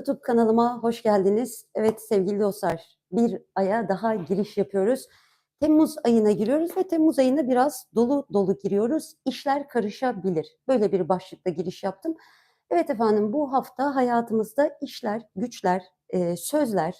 YouTube kanalıma hoş geldiniz. Evet sevgili dostlar, bir aya daha giriş yapıyoruz. Temmuz ayına giriyoruz ve Temmuz ayına biraz dolu dolu giriyoruz. İşler karışabilir. Böyle bir başlıkta giriş yaptım. Evet efendim bu hafta hayatımızda işler, güçler, e, sözler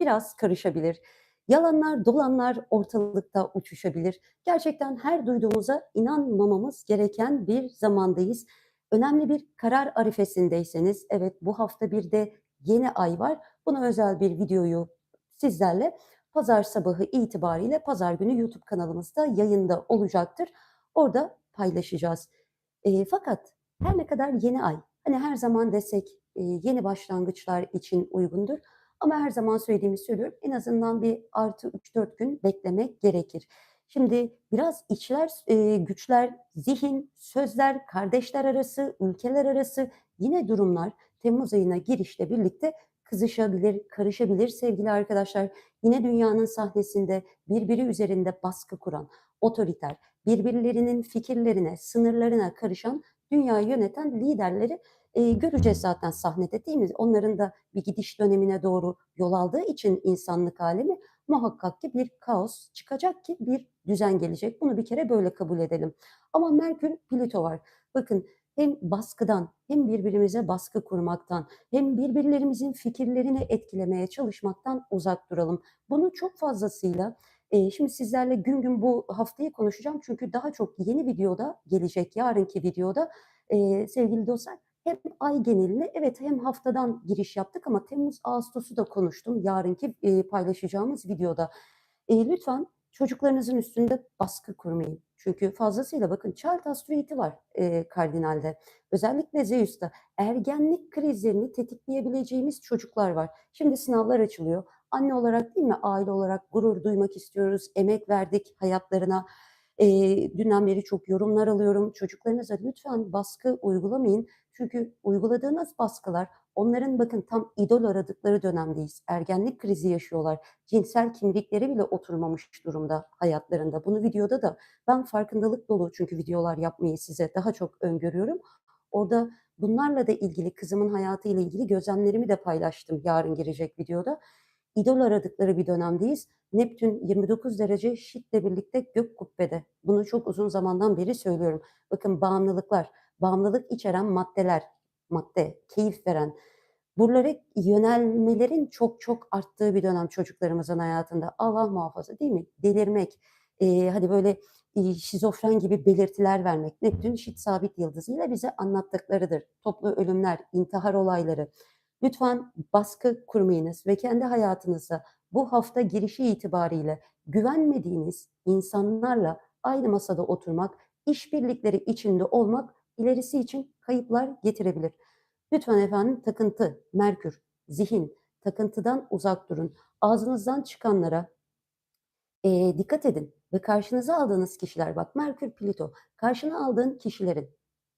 biraz karışabilir. Yalanlar, dolanlar ortalıkta uçuşabilir. Gerçekten her duyduğumuza inanmamamız gereken bir zamandayız. Önemli bir karar arifesindeyseniz, evet bu hafta bir de yeni ay var. Buna özel bir videoyu sizlerle pazar sabahı itibariyle pazar günü YouTube kanalımızda yayında olacaktır. Orada paylaşacağız. E, fakat her ne kadar yeni ay, hani her zaman desek e, yeni başlangıçlar için uygundur. Ama her zaman söylediğimi söylüyorum. En azından bir artı 3-4 gün beklemek gerekir. Şimdi biraz içler, e, güçler, zihin, sözler, kardeşler arası, ülkeler arası yine durumlar Temmuz ayına girişle birlikte kızışabilir, karışabilir sevgili arkadaşlar. Yine dünyanın sahnesinde birbiri üzerinde baskı kuran, otoriter, birbirlerinin fikirlerine, sınırlarına karışan dünyayı yöneten liderleri e, göreceğiz zaten sahnede değil mi? Onların da bir gidiş dönemine doğru yol aldığı için insanlık alemi muhakkak ki bir kaos çıkacak ki bir düzen gelecek. Bunu bir kere böyle kabul edelim. Ama Merkür Plüto var. Bakın hem baskıdan hem birbirimize baskı kurmaktan hem birbirlerimizin fikirlerini etkilemeye çalışmaktan uzak duralım. Bunu çok fazlasıyla e, şimdi sizlerle gün gün bu haftayı konuşacağım çünkü daha çok yeni videoda gelecek yarınki videoda e, sevgili dostlar hem ay geneline evet hem haftadan giriş yaptık ama Temmuz Ağustos'u da konuştum yarınki e, paylaşacağımız videoda. E, lütfen çocuklarınızın üstünde baskı kurmayın. Çünkü fazlasıyla bakın Child Asteroid'i var e, kardinalde. Özellikle Zeus'ta ergenlik krizlerini tetikleyebileceğimiz çocuklar var. Şimdi sınavlar açılıyor. Anne olarak değil mi aile olarak gurur duymak istiyoruz. Emek verdik hayatlarına. E, dünden beri çok yorumlar alıyorum. Çocuklarınıza lütfen baskı uygulamayın. Çünkü uyguladığınız baskılar onların bakın tam idol aradıkları dönemdeyiz. Ergenlik krizi yaşıyorlar. Cinsel kimlikleri bile oturmamış durumda hayatlarında. Bunu videoda da ben farkındalık dolu çünkü videolar yapmayı size daha çok öngörüyorum. Orada bunlarla da ilgili kızımın hayatıyla ilgili gözlemlerimi de paylaştım yarın girecek videoda. İdol aradıkları bir dönemdeyiz. Neptün 29 derece şitle birlikte gök kubbede. Bunu çok uzun zamandan beri söylüyorum. Bakın bağımlılıklar, bağımlılık içeren maddeler, madde, keyif veren, buralara yönelmelerin çok çok arttığı bir dönem çocuklarımızın hayatında. Allah muhafaza değil mi? Delirmek, e, hadi böyle e, şizofren gibi belirtiler vermek. Neptün şit sabit yıldızıyla bize anlattıklarıdır. Toplu ölümler, intihar olayları. Lütfen baskı kurmayınız ve kendi hayatınızda bu hafta girişi itibariyle güvenmediğiniz insanlarla aynı masada oturmak, işbirlikleri içinde olmak ilerisi için kayıplar getirebilir. Lütfen efendim takıntı, merkür, zihin, takıntıdan uzak durun. Ağzınızdan çıkanlara e, dikkat edin ve karşınıza aldığınız kişiler bak Merkür, Plüto karşına aldığın kişilerin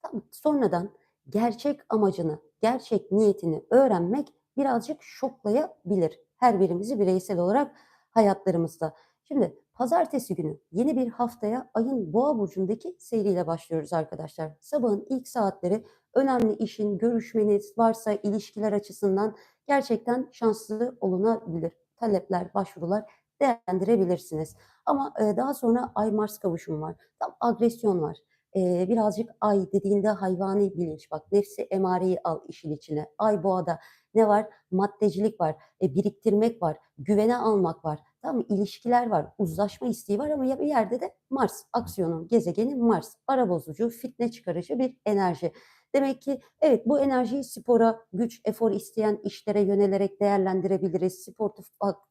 tam sonradan gerçek amacını, gerçek niyetini öğrenmek birazcık şoklayabilir her birimizi bireysel olarak hayatlarımızda. Şimdi pazartesi günü yeni bir haftaya ayın boğa burcundaki seyriyle başlıyoruz arkadaşlar. Sabahın ilk saatleri önemli işin, görüşmeniz varsa ilişkiler açısından gerçekten şanslı olunabilir. Talepler, başvurular değerlendirebilirsiniz. Ama e, daha sonra Ay Mars kavuşumu var. Tam agresyon var. E, birazcık ay dediğinde hayvani bilinç bak nefsi emareyi al işin içine. Ay boğada ne var? Maddecilik var, e, biriktirmek var, güvene almak var. Tamam mı? İlişkiler var, uzlaşma isteği var ama ya bir yerde de Mars, aksiyonun gezegeni Mars. Ara bozucu, fitne çıkarıcı bir enerji. Demek ki evet bu enerjiyi spora, güç, efor isteyen işlere yönelerek değerlendirebiliriz. Sportif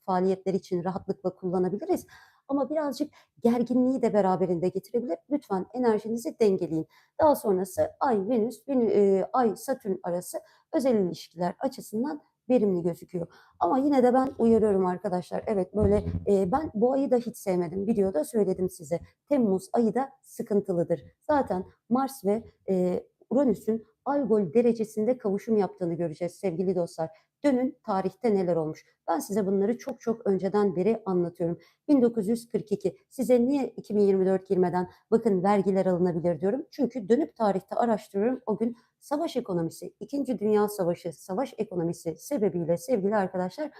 faaliyetler için rahatlıkla kullanabiliriz. Ama birazcık gerginliği de beraberinde getirebilir. Lütfen enerjinizi dengeleyin. Daha sonrası Ay, Venüs, Venü, e, Ay, Satürn arası özel ilişkiler açısından verimli gözüküyor. Ama yine de ben uyarıyorum arkadaşlar. Evet böyle e, ben bu ayı da hiç sevmedim. Videoda söyledim size. Temmuz ayı da sıkıntılıdır. Zaten Mars ve e, Uranüs'ün algol derecesinde kavuşum yaptığını göreceğiz sevgili dostlar. Dönün tarihte neler olmuş. Ben size bunları çok çok önceden beri anlatıyorum. 1942 size niye 2024 girmeden bakın vergiler alınabilir diyorum. Çünkü dönüp tarihte araştırıyorum. O gün savaş ekonomisi, 2. Dünya Savaşı savaş ekonomisi sebebiyle sevgili arkadaşlar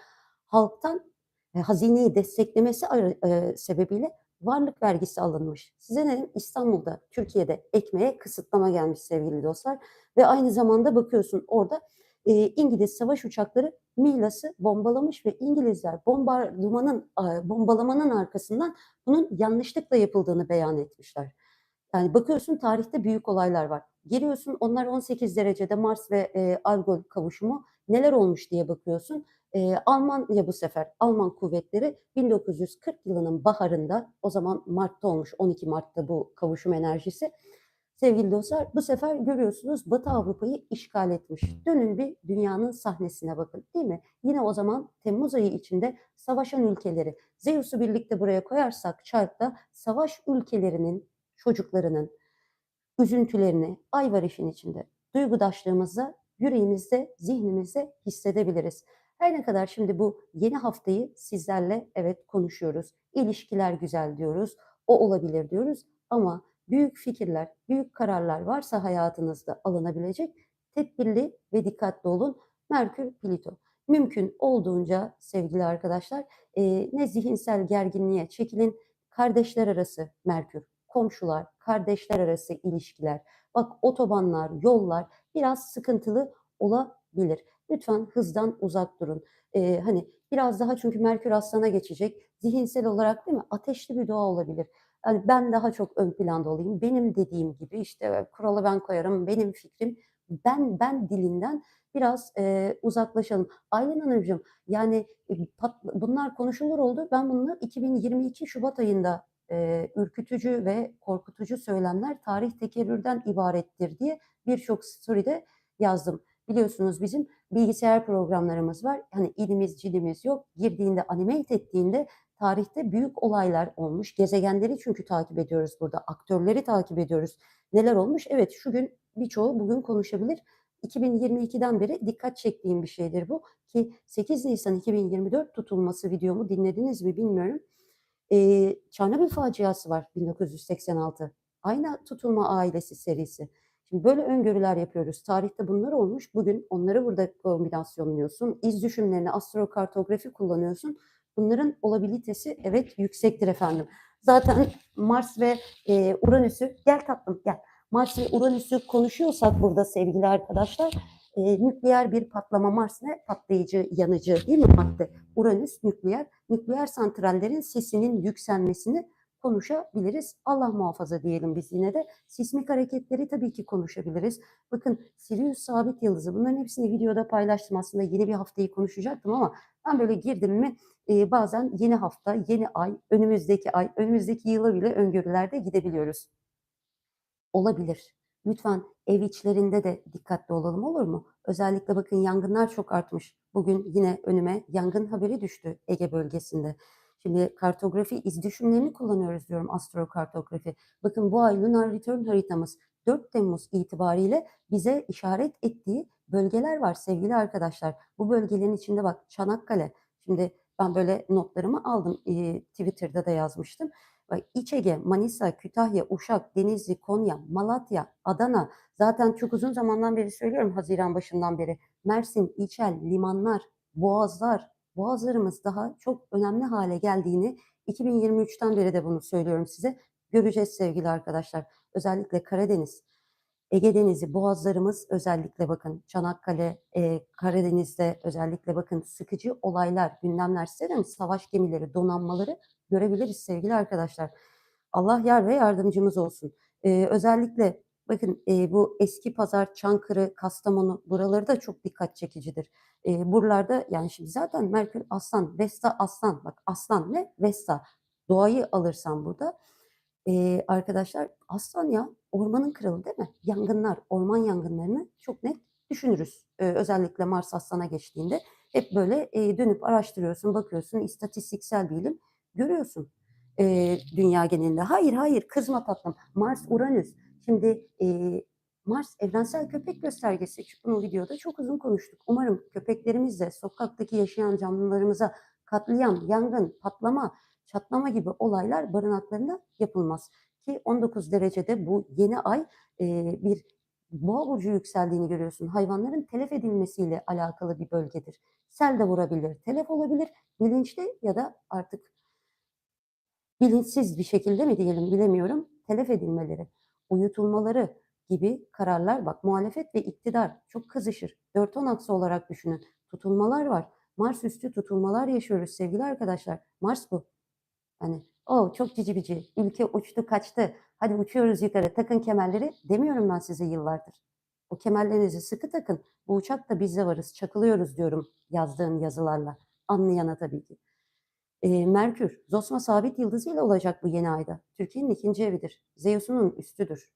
halktan e, hazineyi desteklemesi e, sebebiyle varlık vergisi alınmış. Size ne İstanbul'da, Türkiye'de ekmeğe kısıtlama gelmiş sevgili dostlar. Ve aynı zamanda bakıyorsun orada e, İngiliz savaş uçakları Milas'ı bombalamış ve İngilizler bombardımanın, bombalamanın arkasından bunun yanlışlıkla yapıldığını beyan etmişler. Yani bakıyorsun tarihte büyük olaylar var. Geliyorsun onlar 18 derecede Mars ve e, Algol kavuşumu neler olmuş diye bakıyorsun. E, Almanya bu sefer Alman kuvvetleri 1940 yılının baharında o zaman Mart'ta olmuş 12 Mart'ta bu kavuşum enerjisi. Sevgili dostlar bu sefer görüyorsunuz Batı Avrupa'yı işgal etmiş. Dönün bir dünyanın sahnesine bakın değil mi? Yine o zaman Temmuz ayı içinde savaşan ülkeleri Zeus'u birlikte buraya koyarsak chartta savaş ülkelerinin çocuklarının üzüntülerini ay var işin içinde duygudaşlığımızda yüreğimizde, zihnimizde hissedebiliriz. Her ne kadar şimdi bu yeni haftayı sizlerle evet konuşuyoruz. İlişkiler güzel diyoruz. O olabilir diyoruz ama büyük fikirler, büyük kararlar varsa hayatınızda alınabilecek tedbirli ve dikkatli olun. Merkür Plüto. Mümkün olduğunca sevgili arkadaşlar e, ne zihinsel gerginliğe çekilin, kardeşler arası Merkür, komşular, kardeşler arası ilişkiler, bak otobanlar, yollar biraz sıkıntılı olabilir. Lütfen hızdan uzak durun. Ee, hani biraz daha çünkü Merkür Aslan'a geçecek. Zihinsel olarak değil mi? Ateşli bir doğa olabilir. Yani ben daha çok ön planda olayım. Benim dediğim gibi işte kuralı ben koyarım. Benim fikrim ben ben dilinden biraz e, uzaklaşalım. Aynen Hanımcığım yani pat, bunlar konuşulur oldu. Ben bunu 2022 Şubat ayında e, ürkütücü ve korkutucu söylemler tarih tekerrürden ibarettir diye birçok story'de yazdım. Biliyorsunuz bizim bilgisayar programlarımız var. Hani ilimiz cilimiz yok. Girdiğinde animate ettiğinde tarihte büyük olaylar olmuş. Gezegenleri çünkü takip ediyoruz burada. Aktörleri takip ediyoruz. Neler olmuş? Evet şu gün birçoğu bugün konuşabilir. 2022'den beri dikkat çektiğim bir şeydir bu. Ki 8 Nisan 2024 tutulması videomu dinlediniz mi bilmiyorum. Ee, Çernobil faciası var 1986. Aynı tutulma ailesi serisi. Şimdi böyle öngörüler yapıyoruz. Tarihte bunlar olmuş. Bugün onları burada kombinasyonluyorsun. İz düşümlerini, astrokartografi kullanıyorsun. Bunların olabilitesi evet yüksektir efendim. Zaten Mars ve e, Uranüs'ü, gel tatlım gel. Mars ve Uranüs'ü konuşuyorsak burada sevgili arkadaşlar, e, nükleer bir patlama Mars ne? Patlayıcı, yanıcı değil mi madde? Uranüs nükleer. Nükleer santrallerin sesinin yükselmesini konuşabiliriz. Allah muhafaza diyelim biz yine de. Sismik hareketleri tabii ki konuşabiliriz. Bakın Sirius sabit yıldızı bunların hepsini videoda paylaştım. Aslında yeni bir haftayı konuşacaktım ama ben böyle girdim mi e, bazen yeni hafta, yeni ay, önümüzdeki ay, önümüzdeki yıla bile öngörülerde gidebiliyoruz. Olabilir. Lütfen ev içlerinde de dikkatli olalım olur mu? Özellikle bakın yangınlar çok artmış. Bugün yine önüme yangın haberi düştü Ege bölgesinde. Şimdi kartografi iz düşümlerini kullanıyoruz diyorum astrokartografi. Bakın bu ay lunar return haritamız 4 Temmuz itibariyle bize işaret ettiği bölgeler var sevgili arkadaşlar. Bu bölgelerin içinde bak Çanakkale. Şimdi ben böyle notlarımı aldım. E, Twitter'da da yazmıştım. İç Ege, Manisa, Kütahya, Uşak, Denizli, Konya, Malatya, Adana. Zaten çok uzun zamandan beri söylüyorum Haziran başından beri. Mersin, İçel, limanlar, boğazlar, boğazlarımız daha çok önemli hale geldiğini 2023'ten beri de bunu söylüyorum size. Göreceğiz sevgili arkadaşlar. Özellikle Karadeniz, Ege Denizi, boğazlarımız özellikle bakın Çanakkale, e, Karadeniz'de özellikle bakın sıkıcı olaylar, gündemler size savaş gemileri, donanmaları görebiliriz sevgili arkadaşlar. Allah yar ve yardımcımız olsun. E, özellikle bakın e, bu eski pazar, Çankırı, Kastamonu buraları da çok dikkat çekicidir. E, buralarda yani şimdi zaten Merkür Aslan, Vesta Aslan, bak Aslan ne? Vesta. Doğayı alırsan burada e, arkadaşlar aslan ya ormanın kralı değil mi? Yangınlar, orman yangınlarını çok net düşünürüz. E, özellikle Mars aslana geçtiğinde hep böyle e, dönüp araştırıyorsun, bakıyorsun, istatistiksel bilim görüyorsun e, dünya genelinde. Hayır hayır kızma tatlım. Mars, Uranüs. Şimdi e, Mars evrensel köpek göstergesi. Bunu videoda çok uzun konuştuk. Umarım köpeklerimizle sokaktaki yaşayan canlılarımıza katliam, yangın, patlama, çatlama gibi olaylar barınaklarında yapılmaz. Ki 19 derecede bu yeni ay e, bir boğa burcu yükseldiğini görüyorsun. Hayvanların telef edilmesiyle alakalı bir bölgedir. Sel de vurabilir, telef olabilir, bilinçli ya da artık bilinçsiz bir şekilde mi diyelim bilemiyorum. Telef edilmeleri, uyutulmaları gibi kararlar bak muhalefet ve iktidar çok kızışır. 4-10 aksı olarak düşünün. Tutulmalar var. Mars üstü tutulmalar yaşıyoruz sevgili arkadaşlar. Mars bu. Hani o çok cici bici. Ülke uçtu kaçtı. Hadi uçuyoruz yukarı. Takın kemerleri demiyorum ben size yıllardır. O kemerlerinizi sıkı takın. Bu uçak da biz de varız. Çakılıyoruz diyorum yazdığım yazılarla. Anlayana tabii ki. Ee, Merkür, Zosma sabit yıldızıyla olacak bu yeni ayda. Türkiye'nin ikinci evidir. Zeus'un üstüdür.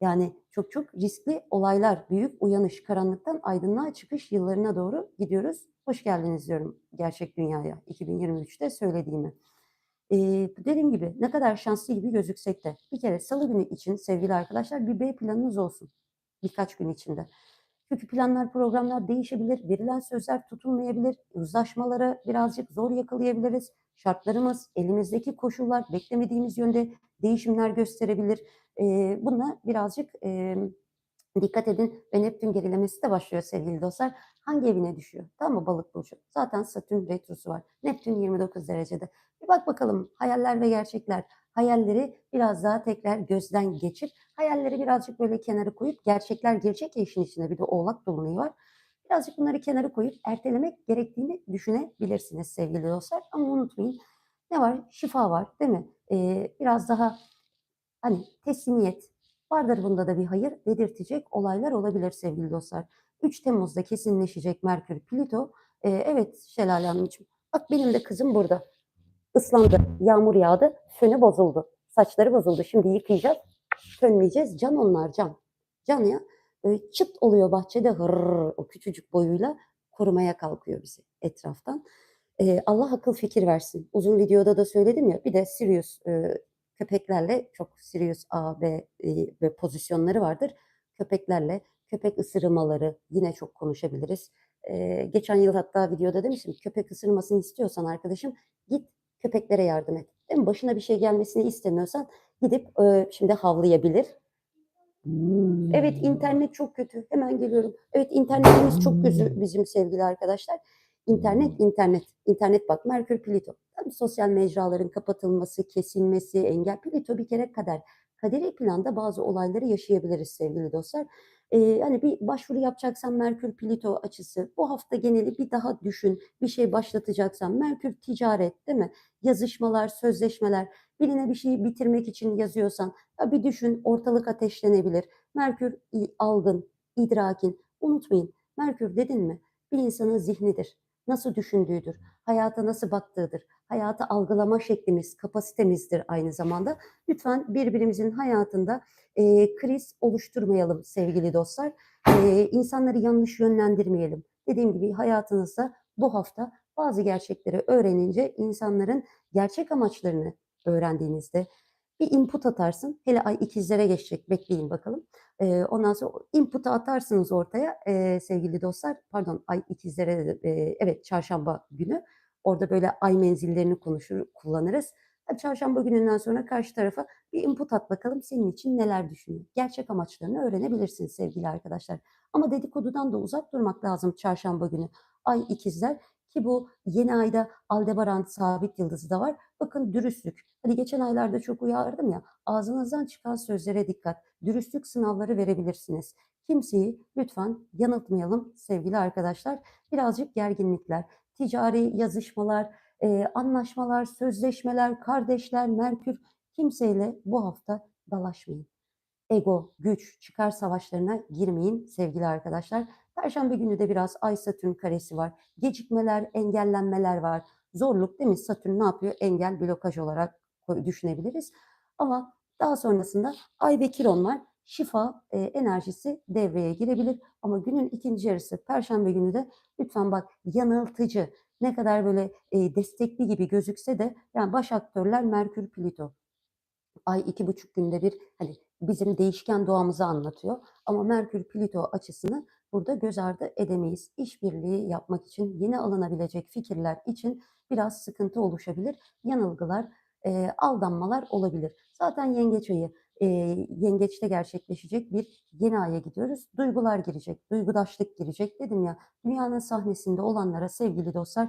Yani çok çok riskli olaylar, büyük uyanış, karanlıktan aydınlığa çıkış yıllarına doğru gidiyoruz. Hoş geldiniz diyorum gerçek dünyaya 2023'te söylediğimi. Ee, dediğim gibi ne kadar şanslı gibi gözüksek de bir kere salı günü için sevgili arkadaşlar bir B planınız olsun birkaç gün içinde. Çünkü planlar, programlar değişebilir, verilen sözler tutulmayabilir, uzlaşmaları birazcık zor yakalayabiliriz. Şartlarımız, elimizdeki koşullar beklemediğimiz yönde değişimler gösterebilir. E, buna birazcık e, dikkat edin ve Neptün gerilemesi de başlıyor sevgili dostlar. Hangi evine düşüyor? Tamam mı balık burcu? Zaten Satürn retrosu var. Neptün 29 derecede. Bir bak bakalım hayaller ve gerçekler. Hayalleri biraz daha tekrar gözden geçir. Hayalleri birazcık böyle kenara koyup gerçekler girecek ya işin içine bir de oğlak dolunayı var. Birazcık bunları kenara koyup ertelemek gerektiğini düşünebilirsiniz sevgili dostlar. Ama unutmayın ne var? Şifa var değil mi? Ee, biraz daha hani teslimiyet, vardır bunda da bir hayır dedirtecek olaylar olabilir sevgili dostlar. 3 Temmuz'da kesinleşecek Merkür Plüto. Ee, evet Şelale Hanımcığım. Bak benim de kızım burada. Islandı, yağmur yağdı, fönü bozuldu. Saçları bozuldu. Şimdi yıkayacağız, fönleyeceğiz. Can onlar can. Can ya. Böyle çıt oluyor bahçede hırr, o küçücük boyuyla korumaya kalkıyor bizi etraftan. Ee, Allah akıl fikir versin. Uzun videoda da söyledim ya bir de Sirius e, köpeklerle çok Sirius A, B e, ve pozisyonları vardır. Köpeklerle köpek ısırmaları yine çok konuşabiliriz. Ee, geçen yıl hatta videoda demiştim köpek ısırmasını istiyorsan arkadaşım git köpeklere yardım et. Değil mi? Başına bir şey gelmesini istemiyorsan gidip e, şimdi havlayabilir. Evet internet çok kötü. Hemen geliyorum. Evet internetimiz çok kötü bizim sevgili arkadaşlar. İnternet, internet. İnternet bak Merkür Plüto. Tabii sosyal mecraların kapatılması, kesilmesi, engel. Plüto bir kere kader. Kaderi planda bazı olayları yaşayabiliriz sevgili dostlar. Ee, hani bir başvuru yapacaksan Merkür Plüto açısı bu hafta geneli bir daha düşün. Bir şey başlatacaksan Merkür ticaret değil mi? Yazışmalar, sözleşmeler, birine bir şeyi bitirmek için yazıyorsan ya bir düşün ortalık ateşlenebilir. Merkür algın, idrakin. Unutmayın Merkür dedin mi? Bir insanın zihnidir. Nasıl düşündüğüdür, hayata nasıl baktığıdır, hayatı algılama şeklimiz, kapasitemizdir aynı zamanda. Lütfen birbirimizin hayatında e, kriz oluşturmayalım sevgili dostlar. E, insanları yanlış yönlendirmeyelim. Dediğim gibi hayatınızda bu hafta bazı gerçekleri öğrenince insanların gerçek amaçlarını öğrendiğinizde bir input atarsın. Hele ay ikizlere geçecek bekleyin bakalım. E, ondan sonra input'u atarsınız ortaya e, sevgili dostlar. Pardon ay ikizlere e, evet çarşamba günü. Orada böyle ay menzillerini konuşur, kullanırız. Çarşamba gününden sonra karşı tarafa bir input at bakalım senin için neler düşünüyor. Gerçek amaçlarını öğrenebilirsiniz sevgili arkadaşlar. Ama dedikodudan da uzak durmak lazım çarşamba günü. Ay ikizler ki bu yeni ayda Aldebaran sabit yıldızı da var. Bakın dürüstlük. Hani geçen aylarda çok uyardım ya. Ağzınızdan çıkan sözlere dikkat. Dürüstlük sınavları verebilirsiniz. Kimseyi lütfen yanıltmayalım sevgili arkadaşlar. Birazcık gerginlikler, ticari yazışmalar, e, anlaşmalar, sözleşmeler, kardeşler, Merkür kimseyle bu hafta dalaşmayın. Ego, güç, çıkar savaşlarına girmeyin sevgili arkadaşlar. Perşembe günü de biraz Ay Satürn karesi var. Gecikmeler, engellenmeler var. Zorluk değil mi? Satürn ne yapıyor? Engel, blokaj olarak düşünebiliriz. Ama daha sonrasında Ay ve Kiron var. Şifa e, enerjisi devreye girebilir. Ama günün ikinci yarısı Perşembe günü de lütfen bak yanıltıcı, ne kadar böyle e, destekli gibi gözükse de yani baş aktörler Merkür, Plüto. Ay iki buçuk günde bir hani bizim değişken doğamızı anlatıyor. Ama Merkür Plüto açısını burada göz ardı edemeyiz. İşbirliği yapmak için, yeni alınabilecek fikirler için biraz sıkıntı oluşabilir. Yanılgılar, eee, aldanmalar olabilir. Zaten Yengeç ayı, eee, Yengeç'te gerçekleşecek bir yeni aya gidiyoruz. Duygular girecek, duygudaşlık girecek. Dedim ya, dünyanın sahnesinde olanlara sevgili dostlar,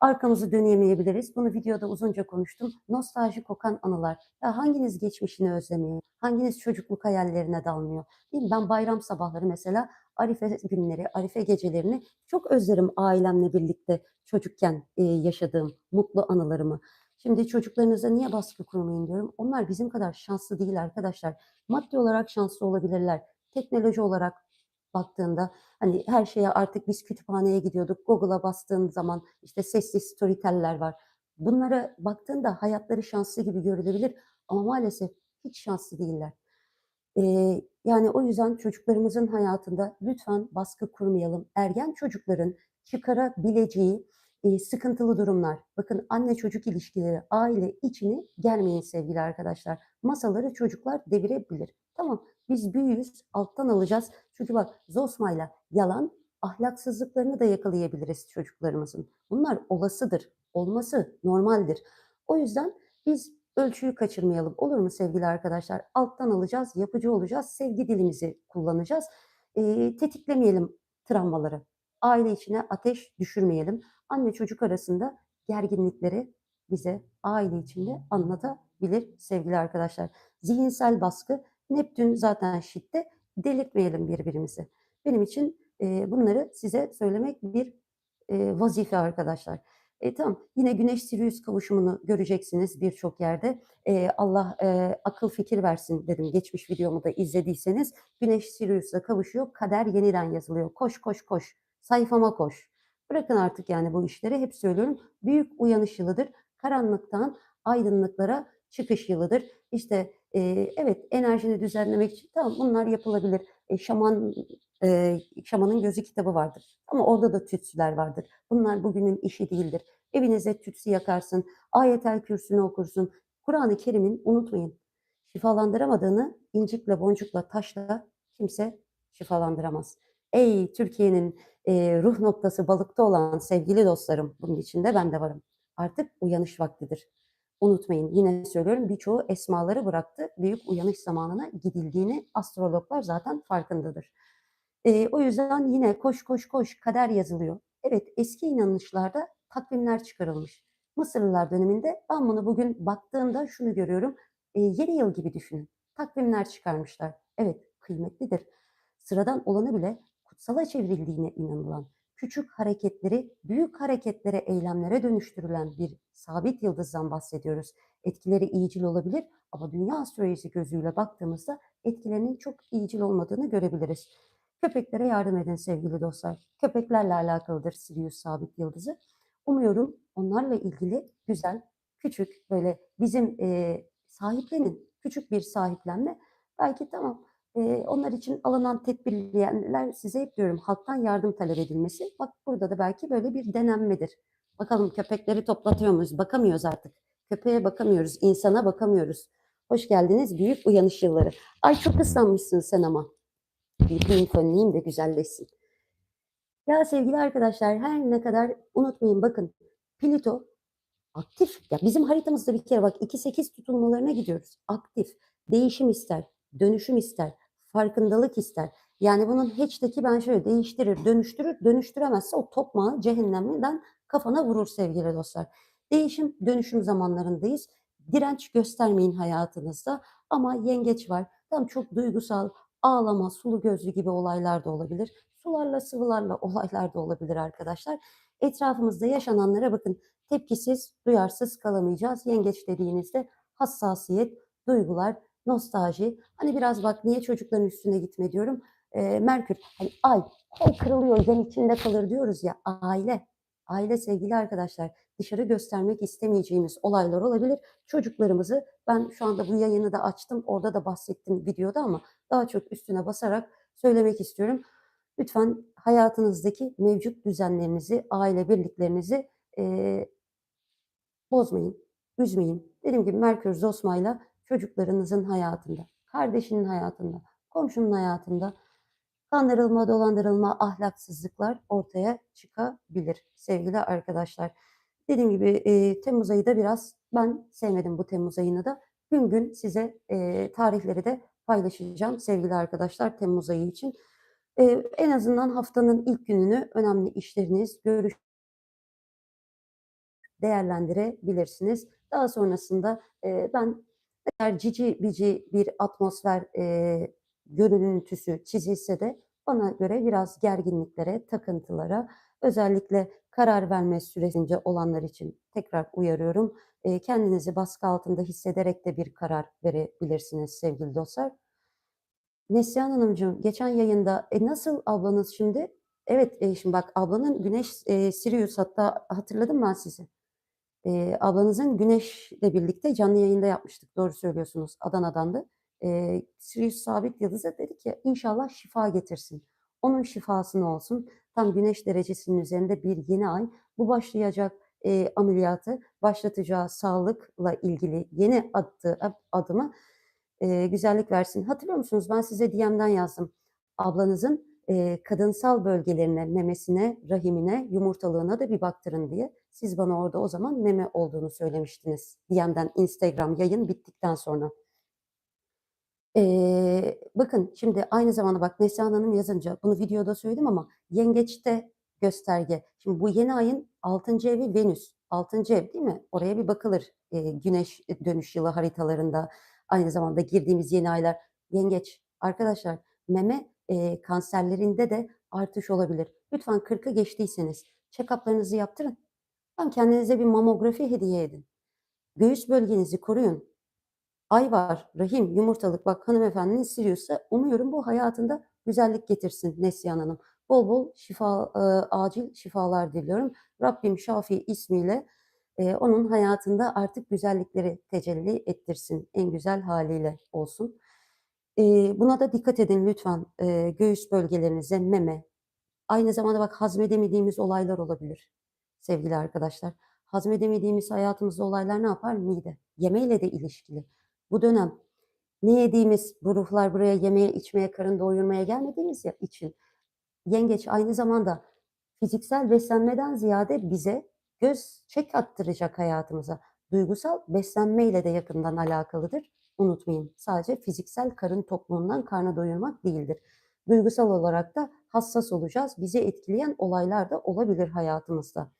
arkamızı dönemeyebiliriz. Bunu videoda uzunca konuştum. Nostalji kokan anılar. Ya hanginiz geçmişini özlemiyor? Hanginiz çocukluk hayallerine dalmıyor? Değil mi? Ben bayram sabahları mesela Arife günleri, Arife gecelerini çok özlerim ailemle birlikte çocukken eee, yaşadığım mutlu anılarımı. Şimdi çocuklarınıza niye baskı kurmayın diyorum. Onlar bizim kadar şanslı değil arkadaşlar. Maddi olarak şanslı olabilirler. Teknoloji olarak baktığında hani her şeye artık biz kütüphaneye gidiyorduk. Google'a bastığın zaman işte sesli storyteller var. Bunlara baktığında hayatları şanslı gibi görülebilir ama maalesef hiç şanslı değiller. Eee, yani o yüzden çocuklarımızın hayatında lütfen baskı kurmayalım. Ergen çocukların çıkarabileceği, eee, sıkıntılı durumlar. Bakın anne çocuk ilişkileri, aile içini germeyin sevgili arkadaşlar. Masaları çocuklar devirebilir. Tamam, biz büyüğüz, alttan alacağız. Çünkü bak Zosma'yla yalan, ahlaksızlıklarını da yakalayabiliriz çocuklarımızın. Bunlar olasıdır, olması normaldir. O yüzden biz ölçüyü kaçırmayalım. Olur mu sevgili arkadaşlar? Alttan alacağız, yapıcı olacağız, sevgi dilimizi kullanacağız. Eee, tetiklemeyelim travmaları. Aile içine ateş düşürmeyelim. Anne çocuk arasında gerginlikleri bize aile içinde anlatabilir sevgili arkadaşlar. Zihinsel baskı, Neptün zaten şitte, delirtmeyelim birbirimizi. Benim için eee, bunları size söylemek bir eee, vazife arkadaşlar. E, tamam, yine Güneş-Sirius kavuşumunu göreceksiniz birçok yerde. Eee, Allah eee, akıl fikir versin dedim geçmiş videomu da izlediyseniz. Güneş Sirius'la kavuşuyor, kader yeniden yazılıyor. Koş koş koş, sayfama koş. Bırakın artık yani bu işleri hep söylüyorum. Büyük uyanış yılıdır. Karanlıktan aydınlıklara çıkış yılıdır. İşte eee, evet enerjini düzenlemek için tamam bunlar yapılabilir. E, şaman eee, şamanın gözü kitabı vardır. Ama orada da tütsüler vardır. Bunlar bugünün işi değildir. Evinize tütsü yakarsın, ayetel kürsünü okursun. Kur'an-ı Kerim'in unutmayın şifalandıramadığını incikle, boncukla, taşla kimse şifalandıramaz. Ey Türkiye'nin eee, ruh noktası balıkta olan sevgili dostlarım, bunun içinde ben de varım. Artık uyanış vaktidir. Unutmayın, yine söylüyorum birçoğu esmaları bıraktı. Büyük uyanış zamanına gidildiğini astrologlar zaten farkındadır. Eee, o yüzden yine koş koş koş kader yazılıyor. Evet eski inanışlarda takvimler çıkarılmış. Mısırlılar döneminde ben bunu bugün baktığımda şunu görüyorum. Eee, yeni yıl gibi düşünün. Takvimler çıkarmışlar. Evet kıymetlidir. Sıradan olanı bile kutsala çevrildiğine inanılan, küçük hareketleri büyük hareketlere, eylemlere dönüştürülen bir sabit yıldızdan bahsediyoruz. Etkileri iyicil olabilir ama dünya astrolojisi gözüyle baktığımızda etkilerinin çok iyicil olmadığını görebiliriz. Köpeklere yardım edin sevgili dostlar. Köpeklerle alakalıdır Sirius sabit yıldızı. Umuyorum onlarla ilgili güzel, küçük böyle bizim eee, sahiplenin, küçük bir sahiplenme. Belki tamam eee, onlar için alınan tedbirler size hep diyorum halktan yardım talep edilmesi. Bak burada da belki böyle bir denenmedir. Bakalım köpekleri toplatıyor muyuz? Bakamıyoruz artık. Köpeğe bakamıyoruz, insana bakamıyoruz. Hoş geldiniz büyük uyanış yılları. Ay çok ıslanmışsın sen ama. Bir pink fönleyeyim de güzelleşsin. Ya sevgili arkadaşlar her ne kadar unutmayın bakın Plüto aktif. Ya bizim haritamızda bir kere bak 2-8 tutulmalarına gidiyoruz. Aktif. Değişim ister. Dönüşüm ister. Farkındalık ister. Yani bunun hatch'teki ben şöyle değiştirir, dönüştürür, dönüştüremezse o topmağı cehennemden kafana vurur sevgili dostlar. Değişim, dönüşüm zamanlarındayız. Direnç göstermeyin hayatınızda ama yengeç var. Tam çok duygusal, ağlama, sulu gözlü gibi olaylar da olabilir. Sularla, sıvılarla olaylar da olabilir arkadaşlar. Etrafımızda yaşananlara bakın. Tepkisiz, duyarsız kalamayacağız. Yengeç dediğinizde hassasiyet, duygular, nostalji. Hani biraz bak niye çocukların üstüne gitme diyorum. Ee, Merkür, hani ay, kol kırılıyor, yen içinde kalır diyoruz ya. Aile, aile sevgili arkadaşlar. Dışarı göstermek istemeyeceğimiz olaylar olabilir. Çocuklarımızı ben şu anda bu yayını da açtım. Orada da bahsettim videoda ama daha çok üstüne basarak söylemek istiyorum. Lütfen hayatınızdaki mevcut düzenlerinizi, aile birliklerinizi eee, bozmayın, üzmeyin. Dediğim gibi Merkür Zosma'yla çocuklarınızın hayatında kardeşinin hayatında, komşunun hayatında kandırılma, dolandırılma, ahlaksızlıklar ortaya çıkabilir sevgili arkadaşlar. Dediğim gibi e, Temmuz ayı da biraz ben sevmedim bu Temmuz ayını da. Gün gün size e, tarihleri de paylaşacağım sevgili arkadaşlar Temmuz ayı için. E, en azından haftanın ilk gününü önemli işleriniz, görüş değerlendirebilirsiniz. Daha sonrasında e, ben eğer cici bici bir atmosfer e, görüntüsü çizilse de bana göre biraz gerginliklere, takıntılara, özellikle karar verme süresince olanlar için tekrar uyarıyorum. E, kendinizi baskı altında hissederek de bir karar verebilirsiniz sevgili dostlar. Neslihan Hanımcığım geçen yayında e, nasıl ablanız şimdi? Evet e, şimdi bak ablanın Güneş e, Sirius hatta hatırladım ben sizi. E, ablanızın Güneş'le birlikte canlı yayında yapmıştık. Doğru söylüyorsunuz. Adana'dan da. E, Sirius Sabit Yıldız'a dedi ki inşallah şifa getirsin. Onun şifasını olsun. Tam Güneş derecesinin üzerinde bir yeni ay. Bu başlayacak e, ameliyatı, başlatacağı sağlıkla ilgili yeni attığı adımı e, güzellik versin. Hatırlıyor musunuz? Ben size DM'den yazdım. Ablanızın e, kadınsal bölgelerine, memesine, rahimine, yumurtalığına da bir baktırın diye. Siz bana orada o zaman meme olduğunu söylemiştiniz. DM'den Instagram yayın bittikten sonra. Ee, bakın şimdi aynı zamanda bak Neslihan Hanım yazınca bunu videoda söyledim ama yengeçte gösterge. Şimdi bu yeni ayın 6. evi Venüs. 6. ev değil mi? Oraya bir bakılır. Ee, güneş dönüş yılı haritalarında aynı zamanda girdiğimiz yeni aylar yengeç. Arkadaşlar meme e, kanserlerinde de artış olabilir. Lütfen 40'ı geçtiyseniz check-up'larınızı yaptırın. Tam kendinize bir mamografi hediye edin. Göğüs bölgenizi koruyun. Ay var, rahim, yumurtalık. Bak hanımefendinin Sirius'ta umuyorum bu hayatında güzellik getirsin Neslihan Hanım. Bol bol şifa, e, acil şifalar diliyorum. Rabbim Şafi ismiyle e, onun hayatında artık güzellikleri tecelli ettirsin. En güzel haliyle olsun. E, buna da dikkat edin lütfen. E, göğüs bölgelerinize, meme. Aynı zamanda bak hazmedemediğimiz olaylar olabilir sevgili arkadaşlar. Hazmedemediğimiz hayatımızda olaylar ne yapar? Mide. Yemeğiyle de ilişkili. Bu dönem ne yediğimiz, bu ruhlar buraya yemeye, içmeye, karın doyurmaya gelmediğimiz için yengeç aynı zamanda fiziksel beslenmeden ziyade bize göz çek attıracak hayatımıza. Duygusal beslenmeyle de yakından alakalıdır. Unutmayın sadece fiziksel karın tokluğundan karnı doyurmak değildir. Duygusal olarak da hassas olacağız. Bizi etkileyen olaylar da olabilir hayatımızda.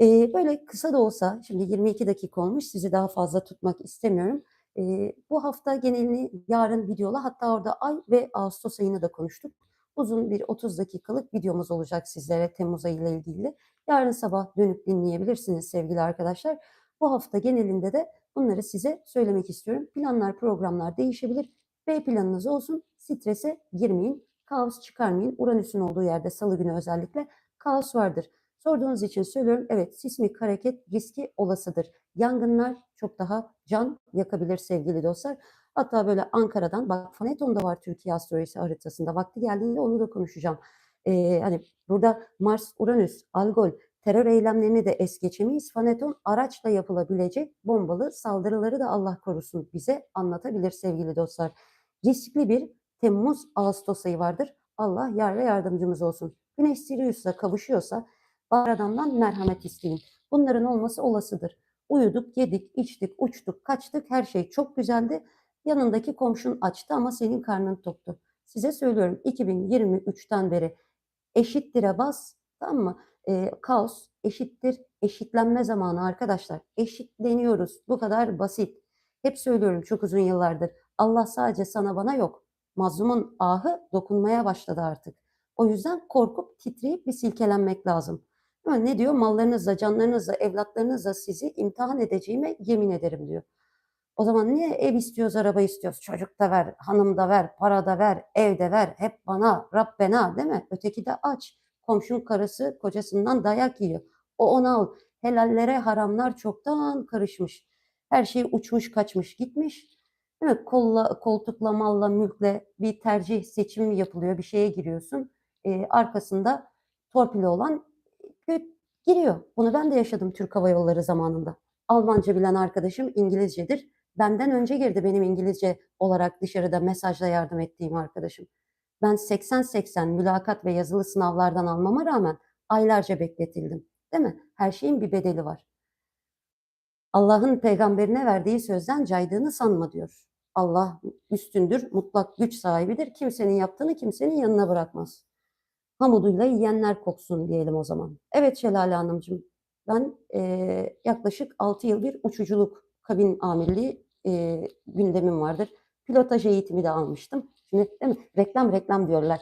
Ee, böyle kısa da olsa, şimdi 22 dakika olmuş, sizi daha fazla tutmak istemiyorum. Ee, bu hafta genelini yarın videola, hatta orada ay ve Ağustos ayını da konuştuk. Uzun bir 30 dakikalık videomuz olacak sizlere Temmuz ayı ile ilgili. Yarın sabah dönüp dinleyebilirsiniz sevgili arkadaşlar. Bu hafta genelinde de bunları size söylemek istiyorum. Planlar, programlar değişebilir. B planınız olsun, strese girmeyin, kaos çıkarmayın. Uranüs'ün olduğu yerde salı günü özellikle kaos vardır. Sorduğunuz için söylüyorum. Evet sismik hareket riski olasıdır. Yangınlar çok daha can yakabilir sevgili dostlar. Hatta böyle Ankara'dan bak Faneton da var Türkiye astrolojisi haritasında. Vakti geldiğinde onu da konuşacağım. Ee, hani burada Mars, Uranüs, Algol, terör eylemlerini de es geçemeyiz. Faneton araçla yapılabilecek bombalı saldırıları da Allah korusun bize anlatabilir sevgili dostlar. Riskli bir Temmuz-Ağustos ayı vardır. Allah yar ve yardımcımız olsun. Güneş Sirius'la kavuşuyorsa var adamdan merhamet isteyin. Bunların olması olasıdır. Uyuduk, yedik, içtik, uçtuk, kaçtık. Her şey çok güzeldi. Yanındaki komşun açtı ama senin karnın toktu. Size söylüyorum 2023'ten beri eşittire bas tamam mı? E, kaos eşittir eşitlenme zamanı arkadaşlar. Eşitleniyoruz. Bu kadar basit. Hep söylüyorum çok uzun yıllardır. Allah sadece sana bana yok. Mazlumun ahı dokunmaya başladı artık. O yüzden korkup titreyip bir silkelenmek lazım. Ne diyor? Mallarınızla, canlarınızla, evlatlarınızla sizi imtihan edeceğime yemin ederim diyor. O zaman niye ev istiyoruz, araba istiyoruz? Çocuk da ver, hanım da ver, para da ver, ev de ver. Hep bana, Rabbena değil mi? Öteki de aç. Komşun karısı kocasından dayak yiyor. O onu al. Helallere haramlar çoktan karışmış. Her şey uçmuş kaçmış gitmiş. Değil mi? Kolla, koltukla, malla, mülkle bir tercih seçimi yapılıyor. Bir şeye giriyorsun. Ee, arkasında torpili olan giriyor. Bunu ben de yaşadım Türk Hava Yolları zamanında. Almanca bilen arkadaşım İngilizcedir. Benden önce girdi benim İngilizce olarak dışarıda mesajla yardım ettiğim arkadaşım. Ben 80-80 mülakat ve yazılı sınavlardan almama rağmen aylarca bekletildim. Değil mi? Her şeyin bir bedeli var. Allah'ın peygamberine verdiği sözden caydığını sanma diyor. Allah üstündür, mutlak güç sahibidir. Kimsenin yaptığını kimsenin yanına bırakmaz. Hamuduyla yiyenler koksun diyelim o zaman. Evet Şelale Hanımcığım, ben eee, yaklaşık 6 yıl bir uçuculuk kabin amirliği eee, gündemim vardır. Pilotaj eğitimi de almıştım. Şimdi değil mi? Reklam reklam diyorlar.